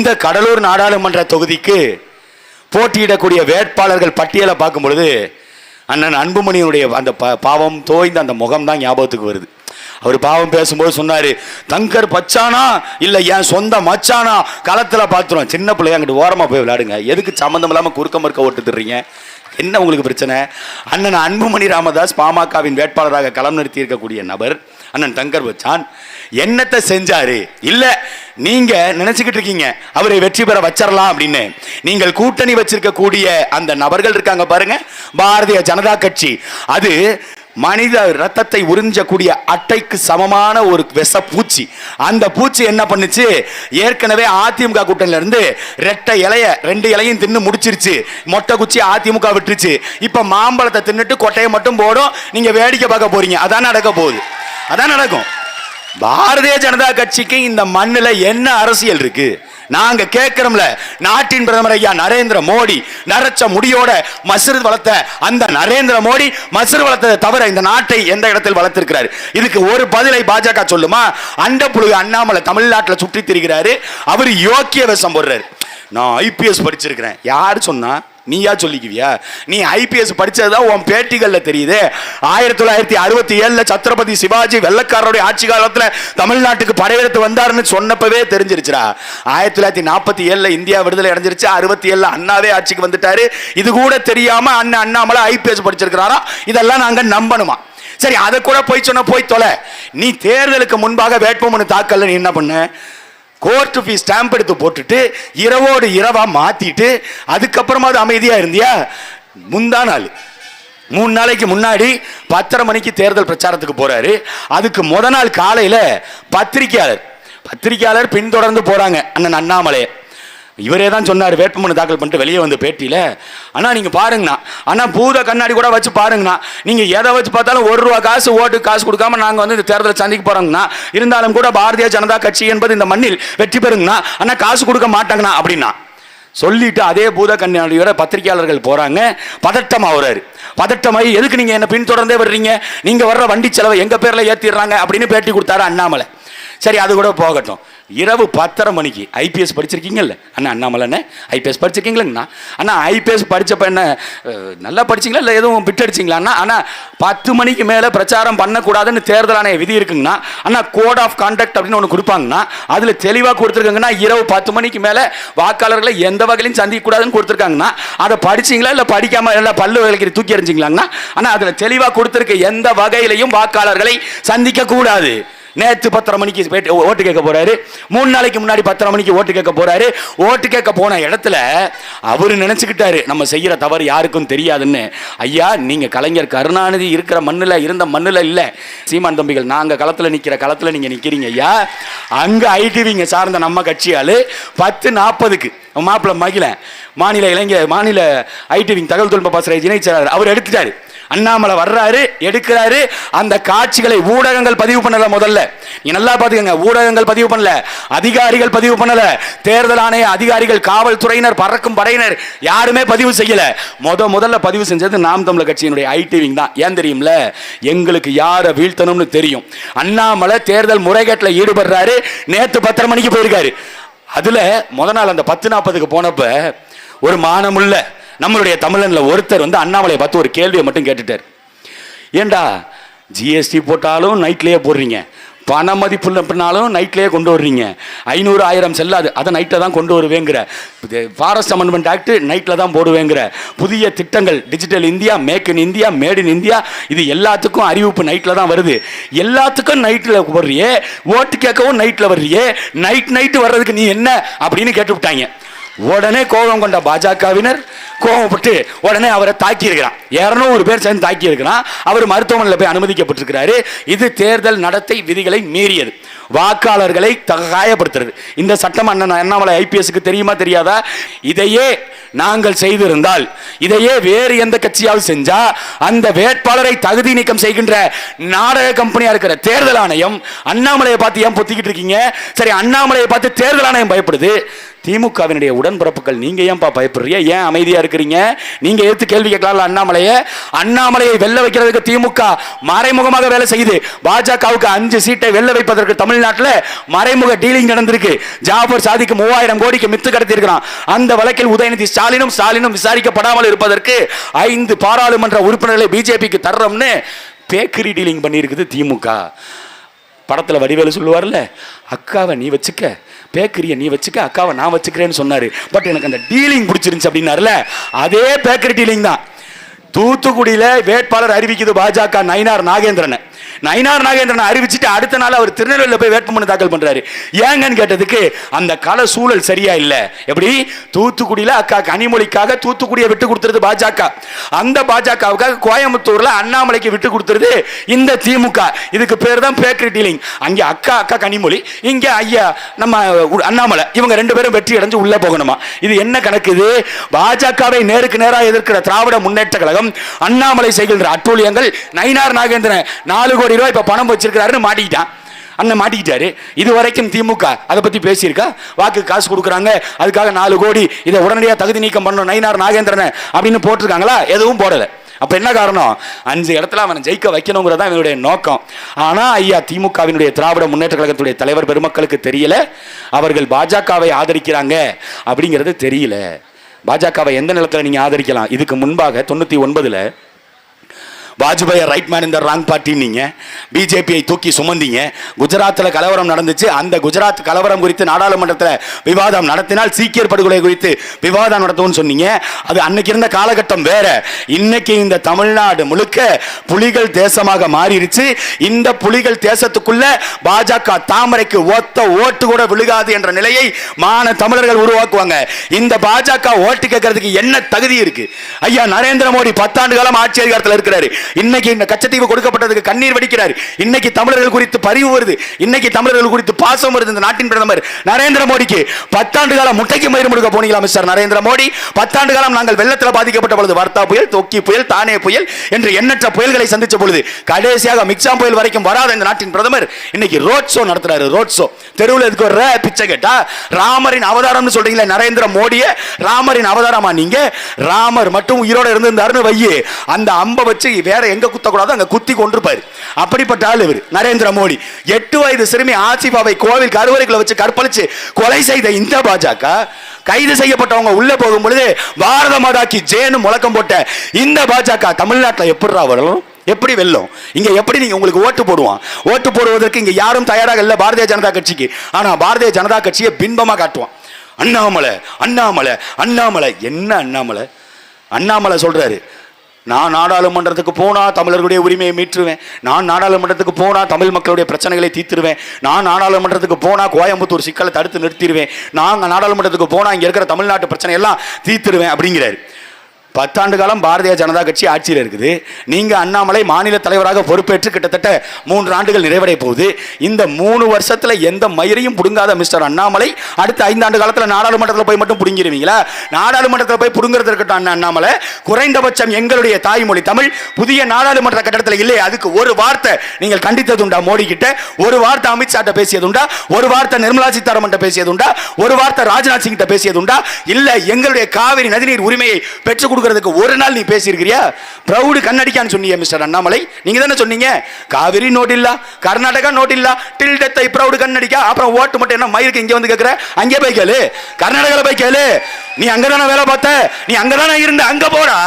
இந்த கடலூர் நாடாளுமன்ற தொகுதிக்கு போட்டியிடக்கூடிய வேட்பாளர்கள் பட்டியலை பார்க்கும் பொழுது அண்ணன் அன்புமணியினுடைய அந்த ப- பாவம் தோய்ந்த அந்த முகம் தான் ஞாபகத்துக்கு வருது. அவர் பாவம் பேசும்போது சொன்னார் தங்கர் பச்சானா? இல்லை என் சொந்த மச்சானா? களத்தில் பார்த்துருவோம் சின்ன பிள்ளைய அங்கிட்டு ஓரமாக போய் விளையாடுங்க. எதுக்கு சம்மந்தம் இல்லாமல் குறுக்க மறுக்க ஓட்டுத்துறீங்க என்ன உங்களுக்கு பிரச்சனை? அண்ணன் அன்புமணி ராமதாஸ் பாமகவின் வேட்பாளராக களம் நிறுத்தி இருக்கக்கூடிய நபர் அண்ணன் தங்கர் வச்சான். என்னத்தை செஞ்சாரு? இல்ல நீங்க நினைச்சுக்கிட்டு இருக்கீங்க அவரை வெற்றி பெற வச்சிடலாம் அப்படின்னு. நீங்கள் கூட்டணி வச்சிருக்கக்கூடிய அந்த நபர்கள் இருக்காங்க பாருங்க பாரதிய ஜனதா கட்சி. அது மனித ரத்தத்தை உறிஞ்சக்கூடிய அட்டைக்கு சமமான ஒரு விஷ பூச்சி அந்த பூச்சி என்ன பண்ணுச்சு? ஏற்கனவே அதிமுக கூட்டணியில இருந்து ரெட்டை இலைய ரெண்டு இலையும் தின்னு முடிச்சிருச்சு. மொட்டை குச்சி அதிமுக விட்டுருச்சு. இப்ப மாம்பழத்தை தின்னுட்டு கொட்டையை மட்டும் போடும். நீங்க வேடிக்கை பார்க்க போறீங்க. அதான் நடக்க போகுது. அதான் நடக்கும். பாரதிய ஜனதா கட்சிக்கு இந்த மண்ணில் என்ன அரசியல் இருக்கு? நாங்க கேட்கிறோம்ல நாட்டின் பிரதமர் ஐயா நரேந்திர மோடி நரைச்ச முடியோட மசுறு வளர்த்த அந்த நரேந்திர மோடி மசுறு வளர்த்ததை தவிர இந்த நாட்டை எந்த இடத்தில் வளர்த்திருக்கிறார்? இதுக்கு ஒரு பதிலை பாஜக சொல்லுமா? அண்ட புழுகு அண்ணாமலை தமிழ்நாட்டில் சுற்றி திரிகிறாரு. அவர் யோக்கிய விஷம் போடுறாரு. நான் ஐபிஎஸ் படிச்சிருக்கிறேன். யார் சொன்னா? நீயா சொல்லிக்குவியா? நீ ஐபிஎஸ் படிச்சதுதான் உன் பேட்டிகள்ல தெரியுது. ஆயிரத்தி தொள்ளாயிரத்தி அறுபத்தி ஏழுல சத்ரபதி சிவாஜி வெள்ளக்காரருடைய ஆட்சி காலத்துல தமிழ்நாட்டுக்கு படையெடுத்து வந்தாருன்னு சொன்னப்பவே தெரிஞ்சிருச்சுடா. ஆயிரத்தி தொள்ளாயிரத்தி நாற்பத்தி ஏழுல இந்தியா விடுதலை அடைஞ்சிருச்சு. அறுபத்தி ஏழுல அண்ணாவே ஆட்சிக்கு வந்துட்டாரு. இது கூட தெரியாம அண்ணன் அண்ணாமலை ஐபிஎஸ் படிச்சிருக்கிறாரா? இதெல்லாம் நாங்க நம்பணுமா? சரி அதை கூட போய் சொன்ன போய் தொலை. நீ தேர்தலுக்கு முன்பாக வேட்புமனு தாக்கல நீ என்ன பண்ண? கோர்ட் ஃபீஸ் ஸ்டாம்ப் எடுத்து போட்டுட்டு இரவோடு இரவா மாத்திட்டு அதுக்கப்புறமா அது அமைதியா இருந்தியா? முந்தா நாள். மூணு நாளைக்கு முன்னாடி பத்தரை மணிக்கு தேர்தல் பிரச்சாரத்துக்கு போறாரு. அதுக்கு முத நாள் காலையில பத்திரிக்கையாளர் பத்திரிக்கையாளர் பின்தொடர்ந்து போறாங்க அண்ணன் அண்ணாமலை. இவரே தான் சொன்னார் வேட்புமனு தாக்கல் பண்ணிட்டு வெளியே வந்து பேட்டியில். அண்ணா நீங்கள் பாருங்கண்ணா. ஆனால் பூத கண்ணாடி கூட வச்சு பாருங்கண்ணா. நீங்கள் எதை வச்சு பார்த்தாலும் ஒரு ரூபா காசு ஓட்டு காசு கொடுக்காம நாங்கள் வந்து இந்த தேர்தலை சந்திக்க போகிறோங்கண்ணா இருந்தாலும் கூட பாரதிய ஜனதா கட்சி என்பது இந்த மண்ணில் வெற்றி பெறுங்கண்ணா. அண்ணா காசு கொடுக்க மாட்டாங்கண்ணா அப்படின்னா. சொல்லிட்டு அதே பூத கண்ணாடியோட பத்திரிகையாளர்கள் போகிறாங்க பதட்டம் ஆகுறாரு பதட்டமாகி எதுக்கு நீங்கள் என்னை பின்தொடர்ந்தே வர்றீங்க? நீங்கள் வர்ற வண்டி செலவை எங்கள் பேரில் ஏற்றிடுறாங்க அப்படின்னு பேட்டி கொடுத்தாரு அண்ணாமலை. சரி அது கூட போகட்டும். இரவு பத்தரை மணிக்கு. ஐபிஎஸ் படிச்சிருக்கீங்கல்ல? அண்ணா அண்ணாமலைண்ணே? ஐபிஎஸ் படிச்சிருக்கீங்களா? அண்ணா ஐபிஎஸ் படித்தப்ப என்ன நல்லா படிச்சிங்களா? இல்லை எதுவும் பிட் அடிச்சிங்களா அண்ணா அண்ணா பத்து மணிக்கு மேலே பிரச்சாரம் பண்ணக்கூடாதுன்னு தேர்தல் ஆணைய விதி இருக்குங்கண்ணா அண்ணா கோட் ஆஃப் கான்டக்ட் அப்படின்னு ஒன்று கொடுப்பாங்கண்ணா. அதில் தெளிவாக கொடுத்துருக்காங்கன்னா இரவு பத்து மணிக்கு மேலே வாக்காளர்களை எந்த வகையிலும் சந்திக்கக்கூடாதுன்னு கொடுத்துருக்காங்கண்ணா. அதை படிச்சிங்களா? இல்லை படிக்காம இல்லை பல்லு விளக்கி தூக்கி எறிஞ்சிங்களாங்கண்ணா? ஆனால் அதில் தெளிவாக கொடுத்துருக்க எந்த வகையிலையும் வாக்காளர்களை சந்திக்கக்கூடாது. நேற்று பத்தரை மணிக்கு ஓட்டு கேட்க போறாரு. மூணு நாளைக்கு முன்னாடி பத்தரை மணிக்கு ஓட்டு கேட்க போறாரு. ஓட்டு கேட்க போன இடத்துல அவரு நினைச்சுக்கிட்டாரு நம்ம செய்யற தவறு யாருக்கும் தெரியாதுன்னு. ஐயா நீங்க கலைஞர் கருணாநிதி இருக்கிற மண்ணில் இருந்த மண்ணில் இல்லை. சீமான் தம்பிகள் நாங்க களத்தில் நிற்கிற களத்தில் நீங்க நிக்கிறீங்க ஐயா. அங்க ஐடிவிங்க சார்ந்த நம்ம கட்சியால் பத்து நாற்பதுக்கு மாப்பிள்ள மகிழ மாநில இளைஞர் மாநில ஐடிவிங் தகவல் தொழில்நுட்ப பாசறை இணைச் அவர் எடுத்துட்டாரு. அண்ணாமலை வர்றாரு எடுக்கிறாரு. அந்த காட்சிகளை ஊடகங்கள் பதிவு பண்ணல முதல்ல. நீ நல்லா பாத்துக்கங்க ஊடகங்கள் பதிவு பண்ணல. அதிகாரிகள் பதிவு பண்ணல. தேர்தல் ஆணைய அதிகாரிகள் காவல்துறையினர் பறக்கும் படையினர் யாருமே பதிவு செய்யல. முத முதல்ல பதிவு செஞ்சது நாம் தமிழர் கட்சியினுடைய ஐடிவிங் தான். ஏன் தெரியும்ல? எங்களுக்கு யாரை வீழ்த்தணும்னு தெரியும். அண்ணாமலை தேர்தல் முறைகேட்டில் ஈடுபடுறாரு. நேற்று பத்தரை மணிக்கு போயிருக்காரு. அதுல முத நாள் அந்த பத்து நாற்பதுக்கு போனப்ப ஒரு மானமுள்ள நம்மளுடைய தமிழனில் ஒருத்தர் வந்து அண்ணாமலையை பார்த்து ஒரு கேள்வியை மட்டும் கேட்டுட்டார். ஏண்டா ஜிஎஸ்டி போட்டாலும் நைட்லேயே போடுறீங்க. பண மதிப்புனாலும் நைட்லேயே கொண்டு வர்றீங்க. ஐநூறு ஆயிரம் செல்லாது. அதை நைட்டில் தான் கொண்டு வருவேங்கிற. ஃபாரஸ்ட் அமெண்ட்மெண்ட் ஆக்ட் நைட்டில் தான் போடுவேங்கிற. புதிய திட்டங்கள் digital India make in India made in India இது எல்லாத்துக்கும் அறிவிப்பு நைட்டில் தான் வருது. எல்லாத்துக்கும் நைட்டில் வர்றியே ஓட்டு கேட்கவும் நைட்டில் வர்றியே நைட் நைட்டு வர்றதுக்கு நீ என்ன அப்படின்னு கேட்டு விட்டாங்க உடனே கோபம் கொண்ட பாஜகவினர் கோபப்பட்டு உடனே அவரை தாக்கி இருக்கிறான் இருநூறு பேர் சேர்ந்து தாக்கி இருக்கிறான் அவர் மருத்துவமனையில் போய் அனுமதிக்கப்பட்டிருக்கிறாரு. இது தேர்தல் நடத்தை விதிகளை மீறியது. வாக்காளர்களை த- காயப்படுத்துறது. இந்த சட்டம் அண்ணன் அண்ணாமலை ஐபிஎஸ்க்கு தெரியுமா தெரியாதா? இதையே நாங்கள் செய்திருந்தால் இதையே வேறு எந்த கட்சியாவது செஞ்சா அந்த வேட்பாளரை தகுதி நீக்கம் செய்கின்ற நாடக கம்பெனியா இருக்கிற தேர்தல் ஆணையம் அண்ணாமலையை பார்த்து ஏன் பொத்திக்கிட்டு இருக்கீங்க? சரி அண்ணாமலையை பார்த்து தேர்தல் ஆணையம் பயப்படுது. திமுகவினுடைய உடன்பிறப்புகள் நீங்க ஏன்பா பயப்படுறீங்க? ஏன் அமைதியா இருக்கிறீங்க? நீங்க எடுத்து கேள்வி கேட்கலாம் அண்ணாமலையை? அண்ணாமலையை வெல்ல வைக்கிறதுக்கு திமுக மறைமுகமாக வேலை செய்யுது. பாஜகவுக்கு அஞ்சு சீட்டை வெல்ல வைப்பதற்கு தமிழ் தமிழ்நாட்டில் மறைமுக டீலிங் நடந்திருக்கு. ஜாஃபர் சாதிக்கு மூவாயிரம் கோடிக்கு மித்து கடத்தியிருக்கிறான். அந்த வழக்கில் உதயநிதி ஸ்டாலினும் ஸ்டாலினும் விசாரிக்கப்படாமல் இருப்பதற்கு ஐந்து பாராளுமன்ற உறுப்பினர்களை பிஜேபிக்கு தர்றோம்னு பேக்கரி டீலிங் பண்ணியிருக்குது திமுக. படத்தில் வடிவேலு சொல்லுவார்ல அக்காவை நீ வச்சுக்க பேக்கரியை நீ வச்சுக்க அக்காவை நான் வச்சுக்கிறேன்னு சொன்னாரு. பட் எனக்கு அந்த டீலிங் பிடிச்சிருந்துச்சு அப்படின்னாருல அதே பேக்கரி டீலிங் தான். தூத்துக்குடியில் வேட்பாளர் அறிவிக்குது பாஜக நயினார் நாகேந்திரன். நயினார் நாகேந்திரன் அறிவிச்சுட்டு அடுத்த நாள் அவர் திருநெல்வேலியில் போய் வேட்புமனு தாக்கல் பண்ணுறாரு ஏங்கன்னு கேட்டதுக்கு அந்த கள சூழல் சரியா இல்லை. எப்படி? தூத்துக்குடியில் அக்கா கனிமொழிக்காக தூத்துக்குடியை விட்டு கொடுத்துருது பாஜக. அந்த பாஜகவுக்காக கோயம்புத்தூர்ல அண்ணாமலைக்கு விட்டு கொடுத்துருது இந்த திமுக. இதுக்கு பேர் தான் பேக்கரி டீலிங். அங்க அக்கா அக்கா கனிமொழி இங்க ஐயா நம்ம அண்ணாமலை இவங்க ரெண்டு பேரும் வெற்றி அடைஞ்சு உள்ள போகணுமா? இது என்ன கணக்கு இது? பாஜகவை நேருக்கு நேராக எதிர்க்கிற திராவிட முன்னேற்ற கழகம் அண்ணாமலை செய்கின்ற அட்டூழியங்கள் நயினார் நாகேந்திரன் நாலு கோடி ரூபாய் இப்போ பணம் வச்சிருக்கிறாருன்னு மாட்டிக்கிட்டான். அண்ணன் மாட்டிக்கிட்டாரு. இது வரைக்கும் திமுக அதை பற்றி பேசியிருக்கா? வாக்கு காசு கொடுக்குறாங்க. அதுக்காக நாலு கோடி இதை உடனடியாக தகுதி நீக்கம் பண்ணணும் நயினார் நாகேந்திரன் அப்படின்னு போட்டிருக்காங்களா? எதுவும் போடலை. அப்போ என்ன காரணம்? அஞ்சு இடத்துல அவனை ஜெயிக்க வைக்கணுங்கிறதா அவனுடைய நோக்கம். ஆனால் ஐயா திமுகவினுடைய திராவிட முன்னேற்ற கழகத்துடைய தலைவர் பெருமக்களுக்கு தெரியல. அவர்கள் பாஜகவை ஆதரிக்கிறாங்க அப்படிங்கிறது தெரியல. பாஜகவை எந்த நிலத்தில் நீங்கள் ஆதரிக்கலாம்? இதுக்கு முன்பாக தொண்ணூற்றி ஒன்பதில் வாஜ்பாய் ரைட் மேன் இந்த ராங் பார்ட்டி பிஜேபியை தூக்கி சுமந்தீங்க. குஜராத்தில் கலவரம் நடந்துச்சு. அந்த குஜராத் கலவரம் குறித்து நாடாளுமன்றத்தில் விவாதம் நடத்தினால் சீக்கியர் படுகொலை குறித்து விவாதம் நடத்தும்னு சொன்னீங்க. அது அன்னைக்கு இருந்த காலகட்டம் வேற. இன்னைக்கு இந்த தமிழ்நாடு முழுக்க புலிகள் தேசமாக மாறிடுச்சு. இந்த புலிகள் தேசத்துக்குள்ள பாஜக தாமரைக்கு ஒத்த ஓட்டு கூட விழுகாது என்ற நிலையை மான தமிழர்கள் உருவாக்குவாங்க. இந்த பாஜக ஓட்டு கேட்கறதுக்கு என்ன தகுதி இருக்கு? ஐயா நரேந்திர மோடி பத்தாண்டு காலம் ஆட்சி அதிகாரத்தில் இருக்கிறாரு. இன்னைக்கு இந்த கச்சத்தீவு கொடுக்கப்பட்டதுக்கு கண்ணீர் வடிக்கிறார். இன்னைக்கு தமிழர்கள் குறித்து பரிவு வருது. இன்னைக்கு தமிழர்கள் குறித்து பாசம் வருது இந்த நாட்டின் பிரதமர் நரேந்திர மோடிக்கு. பத்தாண்டு காலம் முட்டைக்கு மயிர் முடுக்க போனீங்களா மிஸ்டர் நரேந்திர மோடி? பத்தாண்டு காலம் நாங்கள் வெள்ளத்தில் பாதிக்கப்பட்ட பொழுது வர்த்தா புயல் தொக்கி புயல் தானே புயல் என்று எண்ணற்ற புயல்களை சந்திச்ச பொழுது கடைசியாக மிக்சாம் புயல் வரைக்கும் வராத இந்த நாட்டின் பிரதமர் இன்னைக்கு ரோட் ஷோ நடத்துறாரு ரோட் ஷோ தெருவில் எதுக்கு ஒரு பிச்சை கேட்டா ராமரின் அவதாரம்னு சொல்றீங்களே நரேந்திர மோடிய? ராமரின் அவதாரமா நீங்க? ராமர் மட்டும் உயிரோட இருந்திருந்தாருன்னு வையே. அந்த அம்பை வச்சு வேற எங்க குத்தக்கூடாதோ அங்க குத்தி கொண்டிருப்பாரு அப்படிப்பட்ட ஆள் இவர் நரேந்திர மோடி. எட்டு வயது சிறுமி ஆசிபாவை கோவில் கருவறைக்குள்ள வச்சு கற்பழிச்சு கொலை செய்த இந்த பாஜக கைது செய்யப்பட்டவங்க உள்ள போகும் பொழுது பாரத மாதாக்கு ஜேனு முழக்கம் போட்ட இந்த பாஜக தமிழ்நாட்டில் எப்படிரா வரும் எப்படி வெல்லும்? இங்க எப்படி நீங்க உங்களுக்கு ஓட்டு போடுவான்? ஓட்டு போடுவதற்கு இங்க யாரும் தயாராக இல்ல பாரதிய ஜனதா கட்சிக்கு. ஆனா பாரதிய ஜனதா கட்சியை பின்பமா காட்டுவான். அண்ணாமலை அண்ணாமலை அண்ணாமலை. என்ன அண்ணாமலை? அண்ணாமலை சொல்றாரு நான் நாடாளுமன்றத்துக்கு போனால் தமிழர்களுடைய உரிமையை மீற்றுவேன் நான் நாடாளுமன்றத்துக்கு போனால் தமிழ் மக்களுடைய பிரச்சனைகளை தீர்த்துருவேன். நான் நாடாளுமன்றத்துக்கு போனால் கோயம்புத்தூர் சிக்கலை தடுத்து நிறுத்திடுவேன் நான் நாடாளுமன்றத்துக்கு போனால் இங்கே இருக்கிற தமிழ்நாட்டு பிரச்சனை எல்லாம் தீர்த்துருவேன் அப்படிங்கிறாரு. பத்தாண்டு காலம் பாரதிய ஜனதா கட்சி ஆட்சியில் இருக்குது. நீங்க அண்ணாமலை மாநில தலைவராக பொறுப்பேற்று கிட்டத்தட்ட மூன்று ஆண்டுகள் நிறைவடைய போகுது. இந்த மூணு வருஷத்துல எந்த மயிரையும் புடுங்காத மிஸ்டர் அண்ணாமலை அடுத்த ஐந்தாண்டு காலத்துல நாடாளுமன்றத்தில் போய் மட்டும் பிடுங்கிடுவீங்களா நாடாளுமன்றத்தில் போய் பிடுங்கிறது இருக்கட்டும் அண்ணா அண்ணாமலை. குறைந்தபட்சம் எங்களுடைய தாய்மொழி தமிழ். புதிய நாடாளுமன்ற கட்டடத்தில் இல்லை அதுக்கு ஒரு வார்த்தை நீங்கள் கண்டித்ததுண்டா மோடி கிட்ட? ஒரு வார்த்தை அமித்ஷாட்ட பேசியதுண்டா? ஒரு வார்த்தை நிர்மலா சீதாராமன் பேசியதுண்டா? ஒரு வார்த்தை ராஜ்நாத் சிங் கிட்ட பேசியதுண்டா? இல்ல எங்களுடைய காவிரி நதிநீர் உரிமையை பெற்றுக் கொடுக்கறதுக்கு ஒரு நாள் நீ பேசியிருக்கிறியா? ப்ரௌடு கண்ணடிக்கான்னு சொன்னீங்க மிஸ்டர் அண்ணாமலை. நீங்க தானே சொன்னீங்க? காவிரி நோட் இல்ல கர்நாடகா நோட் இல்ல. டில் டெத்தை ப்ரௌடு கண்ணடிக்கா? அப்புறம் ஓட்டு மட்டும் என்ன மயிருக்கு இங்க வந்து கேட்குற அங்கே போய் கேளு. கர்நாடகாவில் போய் கேளு. நீ அங்கதானே வேலை பார்த்த? நீ அங்கதானே இருந்த? அங்க போடா.